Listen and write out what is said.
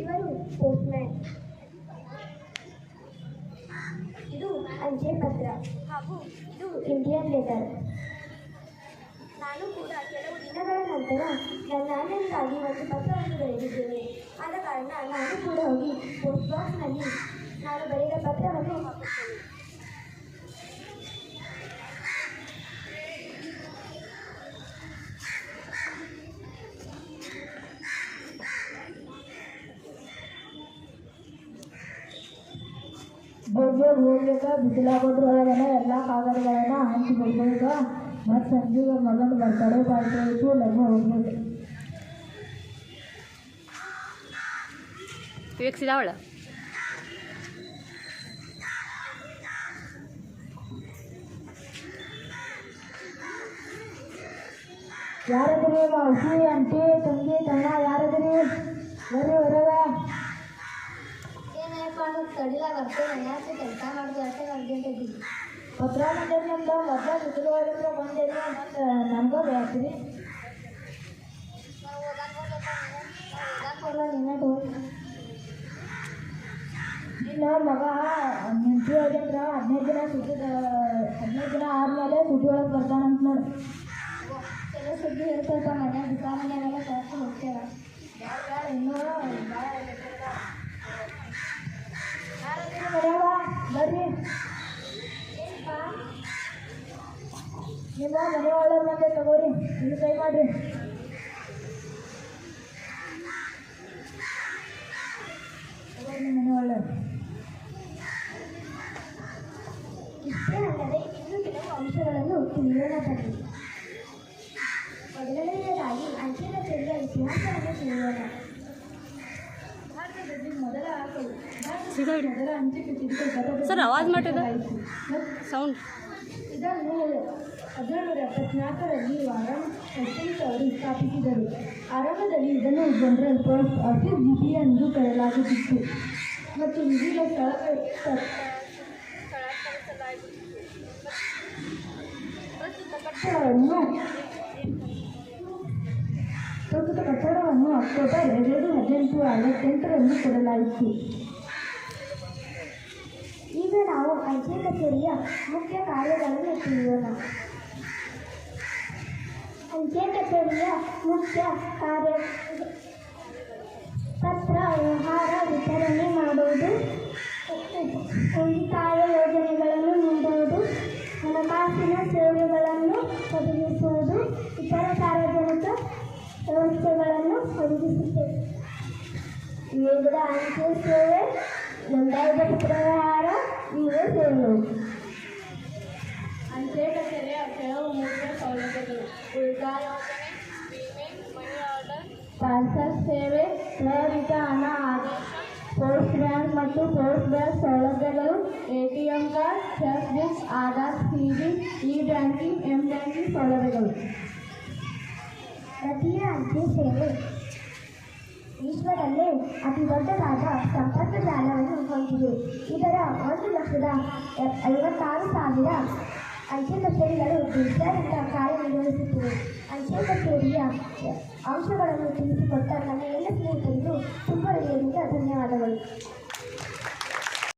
ಇವರು ಪೋಸ್ಟ್ಮ್ಯಾನ್. ಇದು ಅಂಚೆ ಪತ್ರ ಹಾಗೂ ಇದು ಇಂಡಿಯನ್ ಲೆಟರ್. ನಾನು ಕೂಡ ಕೆಲವು ದಿನಗಳ ನಂತರ ನನ್ನ ಅಣ್ಣನಿಗಾಗಿ ಒಂದು ಪತ್ರವನ್ನು ಬರೆದಿದ್ದೇನೆ. ಆದ ಕಾರಣ ನಾನು ಕೂಡ ಹೋಗಿ ಪೋಸ್ಟ್ ಬಾಕ್ಸ್ನಲ್ಲಿ ನಾನು ಬರೆದ ಪತ್ರವನ್ನು ಹಾಕುತ್ತೇನೆ. ಬೆಳಗ್ಗೆ ಹೋಗ್ಲಿಕ್ಕೆ ಬಿಸಿಲಾಗೋದ್ರ ಒಳಗನೆ ಎಲ್ಲ ಕಾಗದಗಳನ್ನ ಹಂಚಿ ಬಿಡ್ಬೇಕು ಮತ್ತು ಸಂಜೆಗೆ ಮಗನ ಬರ್ತಡೇ ಪಾರ್ಟಿ ಆಯಿತು ಲಗ್ನ ಹೋಗ್ಬೇಕು ವಿವೇಕ್ ಸಿದಾವಳ ಯಾರದ್ರಿ ಔಷಧಿ ಅಂಟಿ ತಂಗಿ ತಮ್ಮ ಯಾರದ್ರಿ ಬರ್ರಿ ಅನ್ನೋದು ತಡಿಲ ಬರ್ತೇನೆ ಯಾಕೆ ಕೆಲಸ ಮಾಡಿದೆ ಅಷ್ಟೇ ಅರ್ಜೆಂಟ್ ಇದ್ದೀನಿ ಬಂದೈತಿ ನಮ್ದು ಮೊದಲ ಬಂದೇನಿ ಮತ್ತು ನಮ್ಗೆ ಬೇಕ್ರಿ ನಾವು ಓದಕ್ಕೆ ಬರಲ್ಲ ನೀನೇ ಹೋಗಿ ಇಲ್ಲ ಮಗ ನಿಂತು ಹೋಗ್ಯಂದ್ರ ಹದಿನೈದು ದಿನ ಸುಟ್ಟಿ ಹದಿನೈದು ದಿನ ಆದಮೇಲೆ ಸುಟ್ಟಿ ಒಳಗೆ ಬರ್ತಾನಂತ ನೋಡಿ. ಎಲ್ಲ ಸುದ್ದಿ ಇರ್ತೈತ ಮನೆ ದುಕಾನ್ ಮನೆಯಾಗೆಲ್ಲ ಕರ್ಕೊಂಡು ಹೋಗ್ತೇವೆ. ಇನ್ನೂ ನಿಮ್ಮ ಮನೆ ಒಳಗೆ ತಗೋರಿ. ಇಲ್ಲಿ ಕೈ ಮಾಡ್ರಿ. ತಗೋರಿ ಮನೆ ಒಳಗೆ. ಇಷ್ಟೇ ಅಲ್ಲದೆ ಇನ್ನೂ ಕೆಲವು ಅಂಶಗಳನ್ನು ತಿಳಿಯೋಣ ಬನ್ನಿ ಮೊದಲನೆಯದಾಗಿ ಅಂಚೆ ಕಚೇರಿಯ ಇತಿಹಾಸವನ್ನು ತಿಳಿಯೋಣ. ಸರ್ ಆವಾಜ್ ಮಾಡಿದ ಸೌಂಡ್. ಇದನ್ನು ಹದಿನೇಳು ಎಪ್ಪತ್ನಾಲ್ಕರಲ್ಲಿ ವಾರಂ ಎಸ್ಟೇಟ್ ಅವರು ಸ್ಥಾಪಿಸಿದರು. ಆರಂಭದಲ್ಲಿ ಇದನ್ನು ಜನರಲ್ ಪೋಸ್ಟ್ ಆಫೀಸ್ ಜಿಪಿ ಎಂದು ಕರೆಯಲಾಗುತ್ತಿತ್ತು. ಮತ್ತು ವಿವಿಧ ಸ್ಥಳ ಕಟ್ಟಡವನ್ನು ಪ್ರಸ್ತುತ ಕಟ್ಟಡವನ್ನು ಅಕ್ಟೋಬರ್ ಎರಡು ಹದಿನೆಂಟು ಅರವತ್ತೆಂಟರಂದು ಕೊಡಲಾಯಿತು. ಈಗ ನಾವು ಅಂಚೆ ಕಚೇರಿಯ ಮುಖ್ಯ ಕಾರ್ಯಗಳನ್ನು ತಿಳಿಯೋಣ. ಅಂಚೆ ಕಚೇರಿಯ ಮುಖ್ಯ ಕಾರ್ಯ ಪತ್ರ ವ್ಯವಹಾರ, ವಿತರಣೆ ಮಾಡುವುದು, ಉಳಿತಾಯ ಯೋಜನೆಗಳನ್ನು ನೀಡುವುದು, ಹಣಕಾಸಿನ ಸೇವೆಗಳನ್ನು ಒದಗಿಸುವುದು, ಇತರ ಸಾರ್ವಜನಿಕ ವ್ಯವಸ್ಥೆಗಳನ್ನು ಒದಗಿಸುತ್ತದೆ ವಿವಿಧ ಅಂಚೆ ಸೇವೆ, ನೋಂದಾಯಿತ ಪತ್ರ ವ್ಯವಹಾರ ಇವೇ ಸೇವೆಗಳು ಅಂಚೆ ಕಚೇರಿಯ ಕೆಲವು ಮುಖ್ಯ ಸೌಲಭ್ಯಗಳು ಉಳಿತಾಯ ಪಾರ್ಸಲ್ ಸೇವೆ ತ್ವರಿತ ಹಣ ಆದೇಶ ಪೋಸ್ಟ್ ಬ್ಯಾಂಕ್ ಮತ್ತು ಪೋಸ್ಟ್ ಬ್ಯಾಂಕ್ ಸೌಲಭ್ಯಗಳು A T M card cheque book Aadhaar C D E banking M banking ಸೌಲಭ್ಯಗಳು ಭಾರತೀಯ ಅಂಚೆ ಸೇವೆ ವಿಶ್ವದಲ್ಲೇ ಅತಿ ದೊಡ್ಡದಾದ ಸಂಪರ್ಕ ಜಾಲವನ್ನು ಹೊಂದಿದೆ ಇದರ ಒಂದು ಲಕ್ಷದ ಎ- ಐವತ್ತಾರು ಸಾವಿರ ಅಂಚೆ ಕಚೇರಿಗಳು ದೇಶಾದ್ಯಂತ ಕಾರ್ಯನಿರ್ವಹಿಸುತ್ತಿವೆ ಅಂಚೆ ಕಚೇರಿಯ ಅಂಶಗಳನ್ನು ತಿಳಿಸಿಕೊಟ್ಟ ನನ್ನ ಎಲ್ಲ ಸ್ನೇಹಿತರಿಗೂ ತುಂಬ ಧನ್ಯವಾದಗಳು.